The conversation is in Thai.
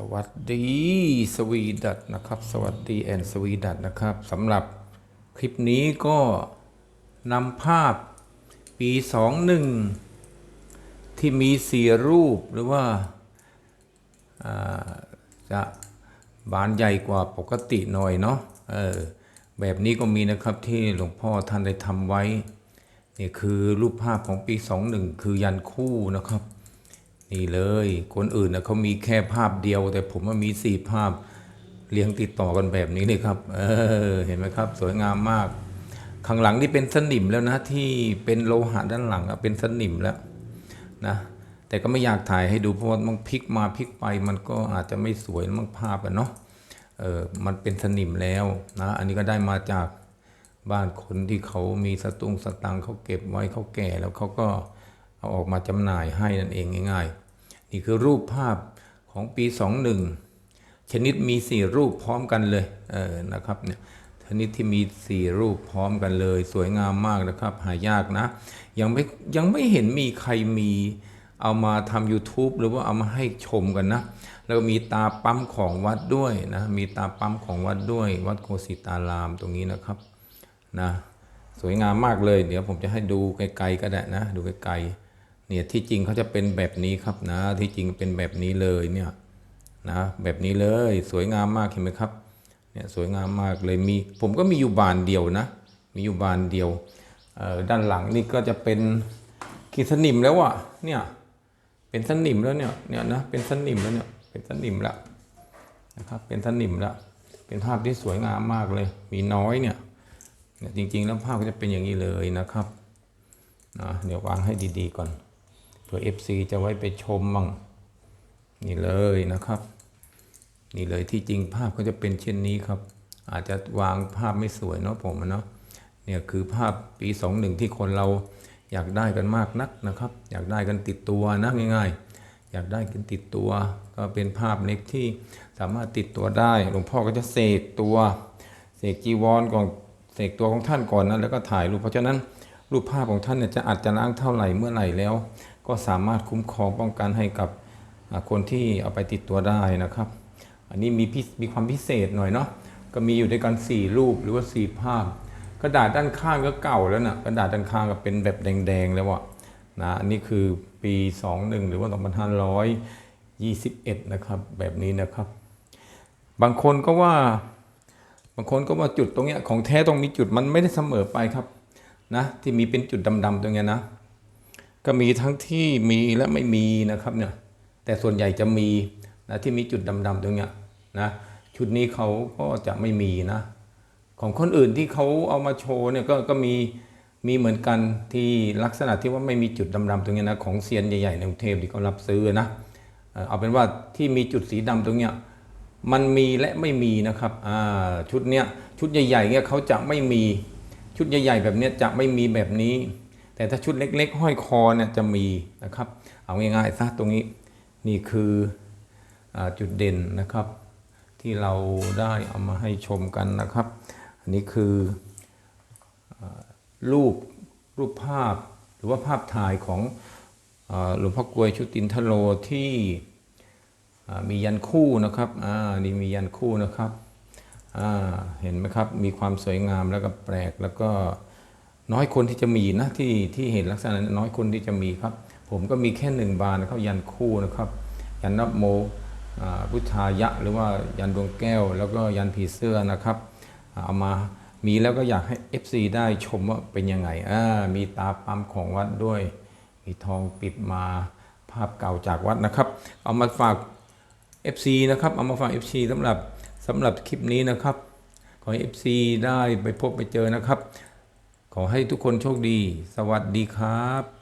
สวัสดีสวีดัตนะครับ สวัสดีแอนสวีดัตนะครับสำหรับคลิปนี้ก็นำภาพปี 21 ที่มีสี่รูปหรือว่าาจะบานใหญ่กว่าปกติหน่อยเนาะเออแบบนี้ก็มีนะครับที่หลวงพ่อท่านได้ทำไว้นี่คือรูปภาพของปี 21 คือยันคู่นะครับ นี่เลย คนอื่นนะเขามีแค่ภาพเดียว แต่ผมว่ามีสี่ภาพเรียงติดต่อกันแบบนี้เลยครับ เออ เห็นไหมครับ สวยงามมาก ข้างหลังนี่เป็นสนิมแล้วนะที่เป็นโลหะด้านหลังอะเป็นสนิมแล้วนะแต่ก็ไม่อยากถ่ายให้ดูเพราะว่ามันพลิกมาพลิกไป มันก็อาจจะไม่สวยมั่งภาพอะเนาะเออมันเป็นสนิมแล้วนะอันนี้ก็ได้มาจากบ้านคนที่เขามีสตุ้งสตังเขาเก็บไว้เขาแก่แล้วเขาก็ เอาออกมาจำหน่ายให้นั่นเองง่ายๆ นี่คือรูปภาพของปี 21 ชนิดมีสี่รูปพร้อมกันเลยเออนะครับเนี่ยชนิดที่มีสี่รูปพร้อมกันเลย สวยงามมากนะครับ หายากนะ ยังไม่ยังไม่เห็นมีใครมีเอามาทำ YouTube หรือว่าเอามาให้ชมกันนะ แล้วมีตาปั๊มของวัดด้วยนะ มีตาปั๊มของวัดด้วย วัดโคสิตารามตรงนี้นะครับนะสวยงามมากเลย เดี๋ยวผมจะให้ดูไกลๆก็ได้นะ ดูไกลๆ เนี่ยที่จริงเขาจะเป็นแบบนี้ครับนะ ที่จริงเป็นแบบนี้เลยเนี่ยนะแบบนี้เลยสวยงามมากเห็นไหมครับเนี่ยสวยงามมากเลยมีผมก็มีอยู่บานเดียวนะ มีอยู่บานเดียวด้านหลังนี่ก็จะเป็นขีดสนิมแล้วอะเนี่ยเป็นสนิมแล้วเนี่ยเนี่ยนะเป็นสนิมแล้วเนี่ยเป็นสนิมแล้วนะครับเป็นสนิมแล้วเป็นภาพที่สวยงามมากเลย มีน้อยเนี่ยเนี่ยจริงๆแล้วภาพก็จะเป็นอย่างนี้เลยนะครับนะเดี๋ยววางให้ดีๆก่อน เผื่อ FC จะไว้ไปชมมั่งนี่เลยนะครับ นี่เลยที่จริงภาพก็จะเป็นเช่นนี้ครับ อาจจะวางภาพไม่สวยเนาะผมเนาะเนี่ยคือภาพปี 21 ที่คนเราอยากได้กันมากนักนะครับ อยากได้กันติดตัวนะง่ายๆ อยากได้กันติดตัว ก็เป็นภาพเล็กที่สามารถติดตัวได้หลวงพ่อก็จะเสกตัวเสกจีวรก่อนเสกตัวของท่านก่อนนะแล้วก็ถ่ายรูปเพราะฉะนั้น รูปภาพของท่านเนี่ยจะอาจจะล้างเท่าไหร่เมื่อไหร่แล้ว ก็สามารถคุ้มครองป้องกันให้กับคนที่เอาไปติดตัวได้นะครับ อันนี้มีพิมีความพิเศษหน่อยเนาะก็มีอยู่ด้วยกัน 4 รูปหรือว่า 4 ภาพ กระดาษด้านข้างก็เก่าแล้วน่ะกระดาษด้านข้างก็เป็นแบบแดงๆแล้วอะนะอันนี้คือปี 21 หรือว่า 2521 นะครับ แบบนี้นะครับ บางคนก็ว่า บางคนก็ว่าจุดตรงเนี้ยของแท้ต้องมีจุดมันไม่ได้เสมอไปครับ นะที่มีเป็นจุดดำๆตรงเนี้ยนะก็มีทั้งที่มีและไม่มีนะครับเนี่ยแต่ส่วนใหญ่จะมีนะที่มีจุดดำๆตรงเนี้ยนะชุดนี้เขาก็จะไม่มีนะของคนอื่นที่เขาเอามาโชว์เนี่ยก็ก็มีมีเหมือนกันที่ลักษณะที่ว่าไม่มีจุดดำๆตรงเนี้ยนะของเซียนใหญ่ๆในกรุงเทพที่เขารับซื้อนะเอาเป็นว่าที่มีจุดสีดำตรงเนี้ยมันมีและไม่มีนะครับอ่าชุดเนี้ยชุดใหญ่ๆเนี่ยเขาจะไม่มี ชุดใหญ่ ๆ แบบนี้จะไม่มีแบบนี้ แต่ถ้าชุดเล็ก ๆ ห้อยคอเนี่ยจะมีนะครับ เอาง่ายๆซะตรงนี้นี่คืออจุดเด่นนะครับ ที่เราได้เอามาให้ชมกันนะครับ อันนี้คืออรูปรูปภาพหรือว่าภาพถ่ายของหลวงพ่อกลวยชุตินทโลที่มียันคู่นะครับ อ่า นี่มียันคู่นะครับ เห็นไหมครับมีความสวยงามแล้วก็แปลกแล้วก็น้อยคนที่จะมีนะที่ที่เห็นลักษณะนั้นน้อยคนที่จะมีครับ ผมก็มีแค่หนึ่งบานนะครับยันคู่นะครับยันนับโมอุทธายะ หรือว่ายันดวงแก้ว แล้วก็ยันผีเสื้อนะครับเอามามีแล้วก็อยากให้ FC ได้ชมว่าเป็นยังไงมีตาปั๊มของวัดด้วย มีทองปิดมาภาพเก่าจากวัดนะครับ เอามาฝาก FC นะครับเอามาฝาก FC สำหรับ สำหรับคลิปนี้นะครับ ขอให้ FC ได้ไปพบไปเจอนะครับ ขอให้ทุกคนโชคดี สวัสดีครับ